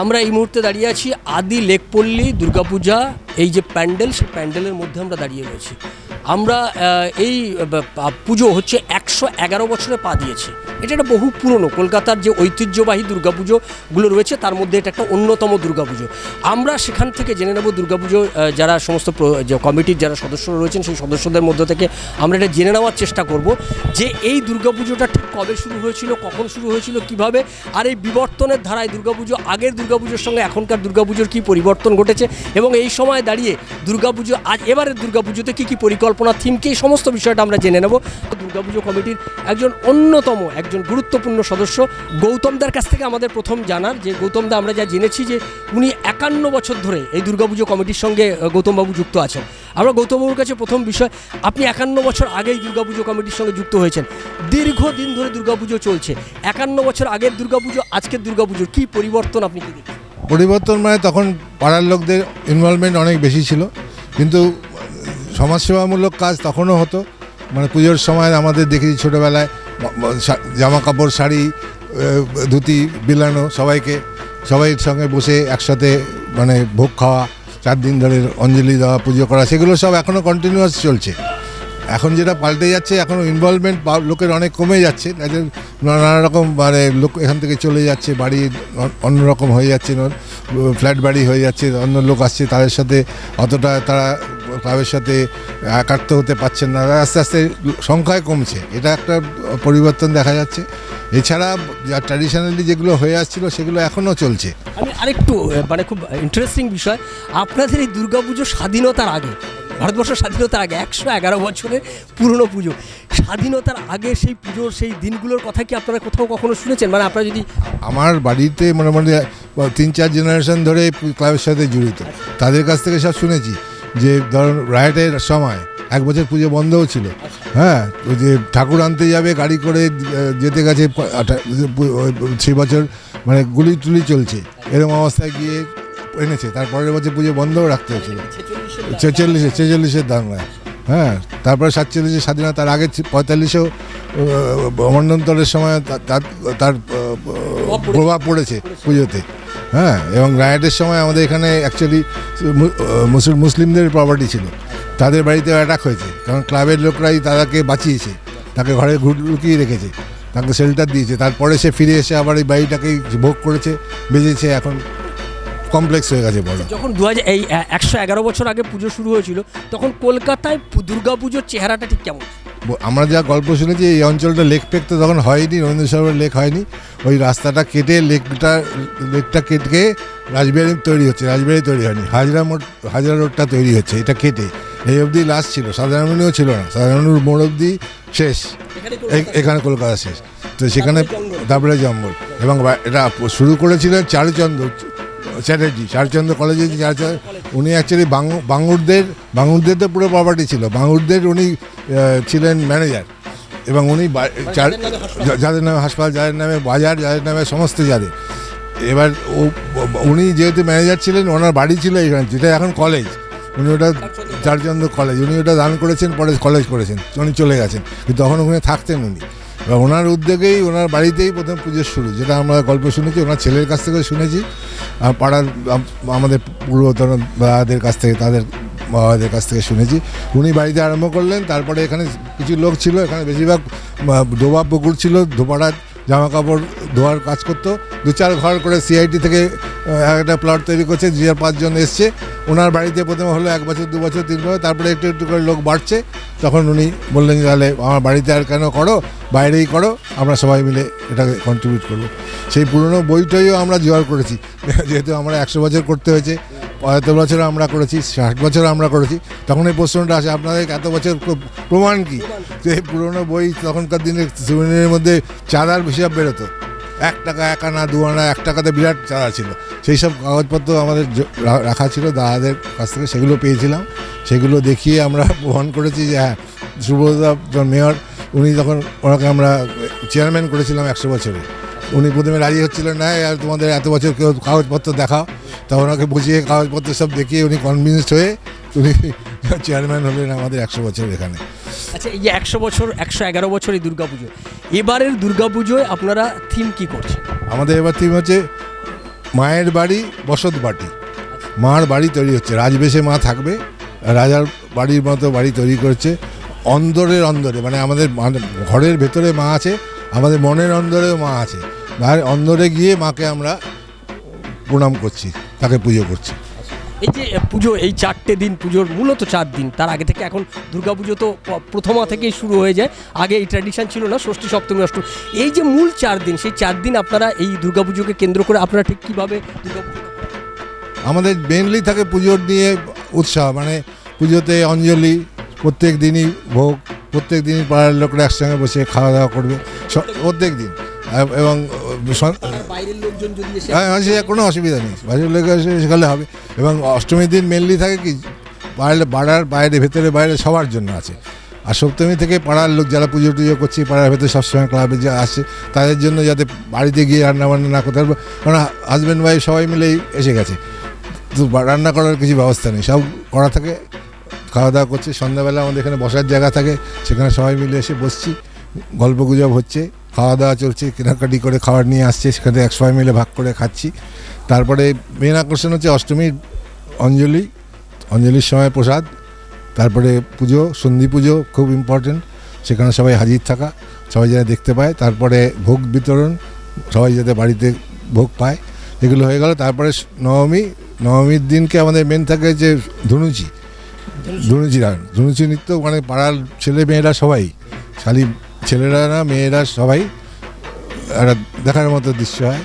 আমরা এই মুহূর্তে দাঁড়িয়ে আছি আদি লেকপল্লী দুর্গাপূজা, এই যে প্যান্ডেল, সেই প্যান্ডেলের মধ্যে আমরা দাঁড়িয়ে রয়েছি। আমরা এই পুজো হচ্ছে একশো এগারো বছরে পা দিয়েছে। এটা একটা বহু পুরনো, কলকাতার যে ঐতিহ্যবাহী দুর্গাপুজোগুলো রয়েছে, তার মধ্যে এটা একটা অন্যতম দুর্গাপুজো। আমরা সেখান থেকে জেনে নেব দুর্গাপুজো যারা সমস্ত কমিটির যারা সদস্য রয়েছেন, সেই সদস্যদের মধ্য থেকে আমরা এটা জেনে নেওয়ার চেষ্টা করব যে এই দুর্গাপুজোটা ঠিক কবে শুরু হয়েছিল, কখন শুরু হয়েছিল, কীভাবে, আর এই বিবর্তনের ধারায় দুর্গাপুজো, আগের দুর্গাপুজোর সঙ্গে এখনকার দুর্গাপুজোর কী পরিবর্তন ঘটেছে, এবং এই সময় দাঁড়িয়ে দুর্গাপুজো, আজ এবারের দুর্গাপুজোতে কী কী পরিকল্পনা থিম কি এই সমস্ত বিষয়টা আমরা জেনে নেব। দুর্গাপুজো কমিটির একজন অন্যতম, একজন গুরুত্বপূর্ণ সদস্য গৌতমদার কাছ থেকে আমাদের প্রথম জানার যে গৌতমদা আমরা যা জেনেছি যে উনি একান্ন বছর ধরে এই দুর্গাপুজো কমিটির সঙ্গে গৌতমবাবু যুক্ত আছেন। আমরা গৌতমবাবুর কাছে প্রথম বিষয়, আপনি একান্ন বছর আগেই দুর্গাপুজো কমিটির সঙ্গে যুক্ত হয়েছেন। দীর্ঘদিন ধরে দুর্গাপুজো চলছে। একান্ন বছর আগের দুর্গাপুজো, আজকের দুর্গাপুজোর কী পরিবর্তন আপনি কি দেখছেন? পরিবর্তন মানে তখন পাড়ার লোকদের ইনভলভমেন্ট অনেক বেশি ছিল। কিন্তু সমাজসেবামূলক কাজ তখনও হতো। মানে পুজোর সময় আমাদের দেখেছি ছোটোবেলায় জামা কাপড় শাড়ি ধুতি বিলানো সবাইকে। সবাইয়ের সঙ্গে বসে একসাথে মানে ভোগ খাওয়া, চার দিন ধরে অঞ্জলি দেওয়া, পুজো করা, সেগুলো সব এখনও কন্টিনিউয়াস চলছে। এখন যেটা পাল্টে যাচ্ছে এখন ইনভলভমেন্ট লোকের অনেক কমে যাচ্ছে। তাদের নানা রকম মানে লোক এখান থেকে চলে যাচ্ছে, বাড়ি অন্যরকম হয়ে যাচ্ছে ফ্ল্যাট বাড়ি হয়ে যাচ্ছে, অন্য লোক আসছে, তাদের সাথে অতটা তারা ক্লাবের সাথে একাত্ম হতে পারছেন না। আস্তে আস্তে সংখ্যায় কমছে। এটা একটা পরিবর্তন দেখা যাচ্ছে। এছাড়া যা ট্র্যাডিশনালি যেগুলো হয়ে আসছিল সেগুলো এখনও চলছে। আমি আরেকটু মানে খুব ইন্টারেস্টিং বিষয়। আপনাদের এই দুর্গাপুজো স্বাধীনতার আগে ভারতবর্ষ স্বাধীনতার আগে একশো এগারো বছরের পুরনো পুজো। স্বাধীনতার আগে সেই পুজোর সেই দিনগুলোর কথা কি আপনারা কোথাও কখনো শুনেছেন? মানে আপনারা যদি আমার বাড়িতে মোটামুটি তিন চার জেনারেশন ধরে ক্লাবের সাথে জড়িত। তাদের কাছ থেকে সব শুনেছি। যে ধরুন রায়টের সময় এক বছর পুজো বন্ধও ছিল। হ্যাঁ ওই যে ঠাকুর আনতে যাবে গাড়ি করে যেতে গেছে সেই বছর মানে গুলি টুলি চলছে। এরকম অবস্থায় গিয়ে এনেছে। তারপরের বছর পুজো বন্ধও রাখতে হয়েছিল। ছেচল্লিশে ছেচল্লিশের দাঙ্গায়। হ্যাঁ তারপরে সাতচল্লিশে স্বাধীনতার আগে পঁয়তাল্লিশেও মন্ডন্তরের সময় তার- তার প্রভাব পড়েছে পুজোতে। হ্যাঁ এবং রায়টের সময় আমাদের এখানে অ্যাকচুয়ালি মুসলিমদের প্রপার্টি ছিল। তাদের বাড়িতে অ্যাটাক হয়েছে, কারণ ক্লাবের লোকরাই তাদেরকে বাঁচিয়েছে। তাকে ঘরে লুকিয়ে রেখেছে, তাকে শেল্টার দিয়েছে। তারপরে সে ফিরে এসে আবার এই বাড়িটাকেই ভোগ করেছে বেজেছে এখন কমপ্লেক্স হয়ে গেছে বড়। যখন দু হাজার এই একশো এগারো বছর আগে পুজো শুরু হয়েছিল, তখন কলকাতায় দুর্গাপুজোর চেহারাটা ঠিক কেমন আমরা যা গল্প শুনেছি এই অঞ্চলটা লেক পেক তো তখন হয়নি রবীন্দ্র সরোবর লেক হয়নি। ওই রাস্তাটা কেটে লেকটা লেকটা কেটে রাজবিহারি তৈরি হচ্ছে রাজবিহারি তৈরি হয়নি। হাজরা মোড় হাজরা রোডটা তৈরি হচ্ছে এটা কেটে। এই অবধি লাস্ট ছিল সাধারণীয় ছিল না সাধারণীর মোড় অবধি শেষ। এখানে এখানে কলকাতা শেষ। তো সেখানে তারপরে জঙ্গল। এবং এটা শুরু করেছিলেন চারুচন্দ্র চ্যাটার্জি চারুচন্দ্র কলেজে যে চারুচন্দ্র উনি অ্যাকচুয়ালি বাঙুরদের বাঙুরদের তো পুরো প্রপার্টি ছিল। বাঙুরদের উনি ছিলেন ম্যানেজার এবং উনি যাদের নামে হাসপাতাল যাদের নামে বাজার যাদের নামে সমস্ত যাদের। এবার ও উনি যেহেতু ম্যানেজার ছিলেন ওনার বাড়ি ছিল এখানে যেটা এখন কলেজ উনি ওটা চারচন্দ্র কলেজ উনি ওটা দান করেছেন পরে কলেজ করেছেন উনি চলে গেছেন। কিন্তু তখন ওখানে থাকতেন উনি। ওনার উদ্যোগেই ওনার বাড়িতেই প্রথম পুজোর শুরু, যেটা আমরা গল্প শুনেছি, ওনার ছেলের কাছ থেকে শুনেছি। আর পাড়ার আমাদের পূর্বতন বাবাদের কাছ থেকে, তাদের বাবাদের কাছ থেকে শুনেছি। উনি বাড়িতে আরম্ভ করলেন, তারপরে এখানে কিছু লোক ছিল, এখানে বেশিরভাগ ডোবা পুকুর ছিল ধোপাড়া জামা কাপড় ধোয়ার কাজ করতো। দু চার ঘর করে সিআইটি থেকে একটা প্লট তৈরি করছে, যে পাঁচজন এসছে। ওনার বাড়িতে প্রথমে হলো এক বছর, দু বছর, তিন বছর, তারপরে একটু একটু করে লোক বাড়ছে। তখন উনি বললেন, তাহলে আমার বাড়িতে আর কেন করো? বাইরেই করো, আমরা সবাই মিলে এটাকে কন্ট্রিবিউট করব। সেই পুরনো বইটাইও আমরা জোগাড় করেছি, যেহেতু আমরা একশো বছর করতে হয়েছে পঁয়াত্তর বছর আমরা করেছি, ষাট বছর আমরা করেছি, তখন এই প্রশ্নটা আসে, আপনাদের এত বছর প্র- প্রমাণ কি? যে পুরনো বই তখনকার দিনে সুবিনের মধ্যে চাঁদার হিসাব বেরোতো। এক টাকা এক আনা, দু আনা, এক টাকাতে বিরাট চাঁদা ছিল। সেই সব কাগজপত্র আমাদের রাখা ছিল, দাদাদের কাছ থেকে সেগুলো পেয়েছিলাম। সেগুলো দেখিয়ে আমরা প্রমাণ করেছি যে হ্যাঁ সুব্রতদা যখন মেয়র উনি তখন ওনাকে আমরা চেয়ারম্যান করেছিলাম একশো বছরে উনি প্রথমে রাজি হচ্ছিলেন না আর তোমাদের এত বছর কেউ কাগজপত্র দেখাও। তা ওনাকে বুঝিয়ে কাগজপত্র সব দেখিয়ে উনি কনভিন্সড হয়ে উনি চেয়ারম্যান হলেন আমাদের একশো বছর এখানে। আচ্ছা এই যে একশো বছর একশো এগারো বছর এই দুর্গাপুজো এবারের দুর্গাপুজোয় আপনারা থিম কি করছেন? আমাদের এবার থিম হচ্ছে মায়ের বাড়ি বসত বাটি। মার বাড়ি তৈরি হচ্ছে রাজবেশে মা থাকবে রাজার বাড়ির মতো বাড়ি তৈরি করছে। অন্দরের অন্দরে মানে আমাদের মানে ঘরের ভেতরে মা আছে আমাদের মনের অন্দরেও মা আছে। আর অন্দরে গিয়ে মাকে আমরা প্রণাম করছি তাকে পুজো করছি। এই যে পুজো এই চারটে দিন পুজোর মূলত চার দিন তার আগে থেকে এখন দুর্গাপুজো তো প্রথমা থেকেই শুরু হয়ে যায় আগে এই ট্র্যাডিশন ছিল না ষষ্ঠী সপ্তমী অষ্টমী। এই যে মূল চার দিন সেই চার দিন আপনারা এই দুর্গাপুজোকে কেন্দ্র করে আপনারা ঠিক কীভাবে দুর্গাপুজো আমাদের মেনলি থাকে পুজোর নিয়ে উৎসাহ মানে পুজোতে অঞ্জলি প্রত্যেক দিনই ভোগ প্রত্যেক দিনই পাড়ার লোকরা একসঙ্গে বসে খাওয়া দাওয়া করবে প্রত্যেক দিন। এবং বাইরের হ্যাঁ হ্যাঁ, সে কোনো অসুবিধা নেই। বাড়ির লোক এসে সেখানে হবে। এবং অষ্টমীর দিন মেনলি থাকে কি বাইরে পাড়ার বাইরে ভেতরে বাইরে সবার জন্য আছে। আর সপ্তমী থেকে পাড়ার লোক যারা পুজো টুজো করছে পাড়ার ভেতরে সবসময় ক্লাবে যে আসে তাদের জন্য যাতে বাড়িতে গিয়ে রান্না বান্না না করতে পারব কারণ হাজব্যান্ড ওয়াইফ সবাই মিলেই এসে গেছে। তো রান্না করার কিছু ব্যবস্থা নেই সব করা থাকে। খাওয়া দাওয়া করছে, সন্ধ্যাবেলা আমাদের এখানে বসার জায়গা থাকে, সেখানে সবাই মিলে এসে বসছি, গল্প গুজব হচ্ছে, খাওয়া দাওয়া চলছে, কেনাকাটি করে খাবার নিয়ে আসছে, সেখানে এক সবাই মিলে ভাগ করে খাচ্ছি। তারপরে মেন আকর্ষণ হচ্ছে অষ্টমীর অঞ্জলি, অঞ্জলির সময় প্রসাদ, তারপরে পুজো, সন্ধি পুজো খুব ইম্পর্টেন্ট সেখানে সবাই হাজির থাকা, সবাই যেন দেখতে পায়, তারপরে ভোগ বিতরণ, সবাই যাতে বাড়িতে ভোগ পায়, এগুলো হয়ে গেল। তারপরে নবমী, নবমীর দিনকে আমাদের মেন থাকে যে ধনুচি ধনুচি গান ধনুচি নৃত্য মানে পাড়ার ছেলে মেয়েরা সবাই খালি ছেলেরা না মেয়েরা সবাই একটা দেখার মতো দৃশ্য হয়।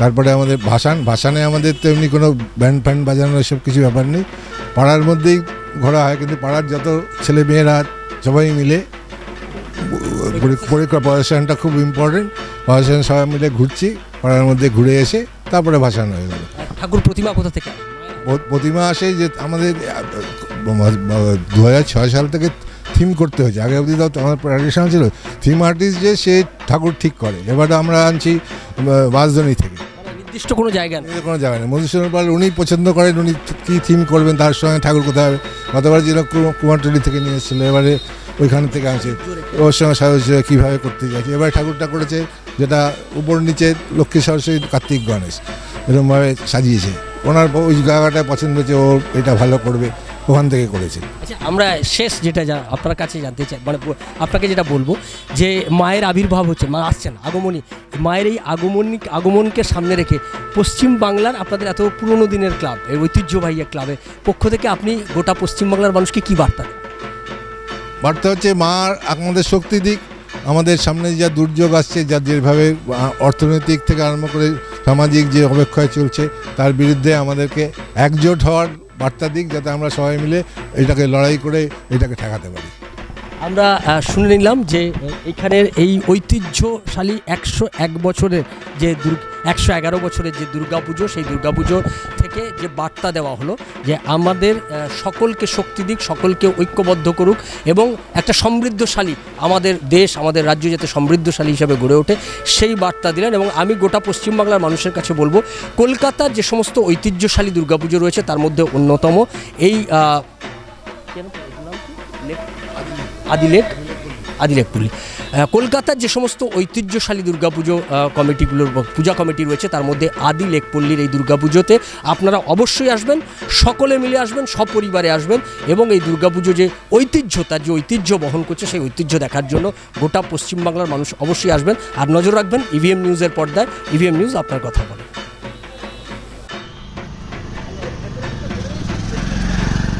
তারপরে আমাদের ভাসান ভাসানে আমাদের তো এমনি কোনো ব্যান্ড ফ্যান্ড বাজানো এসব কিছু ব্যাপার নেই। পাড়ার মধ্যেই ঘোরা হয় কিন্তু পাড়ার যত ছেলে মেয়েরা সবাই মিলে পড়াশোনাটা খুব ইম্পর্টেন্ট পড়াশোনা সবাই মিলে ঘুরছি পাড়ার মধ্যে ঘুরে এসে তারপরে ভাসান হয়ে গেল। ঠাকুর প্রতিমা কোথা থেকে? প্রতিমা আসে যে আমাদের দু হাজার ছয় সাল থেকে থিম করতে হয়েছে। আগে অবধি তো আমার ট্র্যাডিশন ছিল থিম আর্টিস্ট যে সে ঠাকুর ঠিক করে। এবারে আমরা আনছি বাসদনি থেকে। মানে নির্দিষ্ট কোনো জায়গা নেই। কোনো জায়গা নেই। মধুসূদন পাল উনি পছন্দ করেন উনি কী থিম করবেন তার সঙ্গে ঠাকুর কোথায় হবে? গতবার যেরকম কুমারটুলি থেকে নিয়ে এসেছিল এবারে ওইখান থেকে আছে ওর সঙ্গে সাহায্য কীভাবে করতে চাইছে এবার ঠাকুরটা করেছে যেটা উপর নিচে লক্ষ্মী সরস্বতী কার্তিক গণেশ। এরকমভাবে সাজিয়েছে। ওনার ওই জায়গাটা পছন্দ হয়েছে ও এটা ভালো করবে। ওখান থেকে করেছে আচ্ছা আমরা শেষ যেটা যা আপনার কাছে জানতে চাই মানে আপনাকে যেটা বলব যে মায়ের আবির্ভাব হচ্ছে মা আসছেন আগমনী মায়ের এই আগমনী আগমনকে সামনে রেখে পশ্চিম বাংলার আপনাদের এত পুরনো দিনের ক্লাব এই ঐতিহ্যবাহী এক ক্লাবের পক্ষ থেকে আপনি গোটা পশ্চিম বাংলার মানুষকে কি বার্তা দেন? বার্তা হচ্ছে মা আমাদের শক্তি দিক আমাদের সামনে যা দুর্যোগ আসছে যা যেভাবে অর্থনৈতিক থেকে আরম্ভ করে সামাজিক যে অবক্ষয় চলছে তার বিরুদ্ধে আমাদেরকে একজোট হওয়ার বার্তা দিক যাতে আমরা সবাই মিলে এটাকে লড়াই করে এটাকে ঠেকাতে পারি। আমরা শুনে নিলাম যে এখানের এই ঐতিহ্যশালী একশো এক বছরের যে দুর্গ, একশো এগারো বছরের যে দুর্গাপুজো, সেই দুর্গাপুজো থেকে যে বার্তা দেওয়া হলো যে আমাদের সকলকে শক্তি দিক, সকলকে ঐক্যবদ্ধ করুক এবং একটা সমৃদ্ধশালী আমাদের দেশ, আমাদের রাজ্য যাতে সমৃদ্ধশালী হিসাবে গড়ে ওঠে, সেই বার্তা দিলেন এবং আমি গোটা পশ্চিমবাংলার মানুষের কাছে বলব, কলকাতার যে সমস্ত ঐতিহ্যশালী দুর্গাপুজো রয়েছে, তার মধ্যে অন্যতম এই কেন? আদিলেক আদিলেকপুরি কলকাতার যে সমস্ত ঐতিহ্যশালী দুর্গাপুজো কমিটিগুলোর পূজা কমিটি রয়েছে, তার মধ্যে আদি লেকপল্লীর এই দুর্গাপুজোতে আপনারা অবশ্যই আসবেন, সকলে মিলে আসবেন, সপরিবারে আসবেন এবং এই দুর্গাপুজো যে ঐতিহ্য তার যে ঐতিহ্য বহন করছে, সেই ঐতিহ্য দেখার জন্য গোটা পশ্চিমবাংলার মানুষ অবশ্যই আসবেন। আর নজর রাখবেন ইভিএম নিউজের পর্দায়। ইভিএম নিউজ আপনার কথা বলে।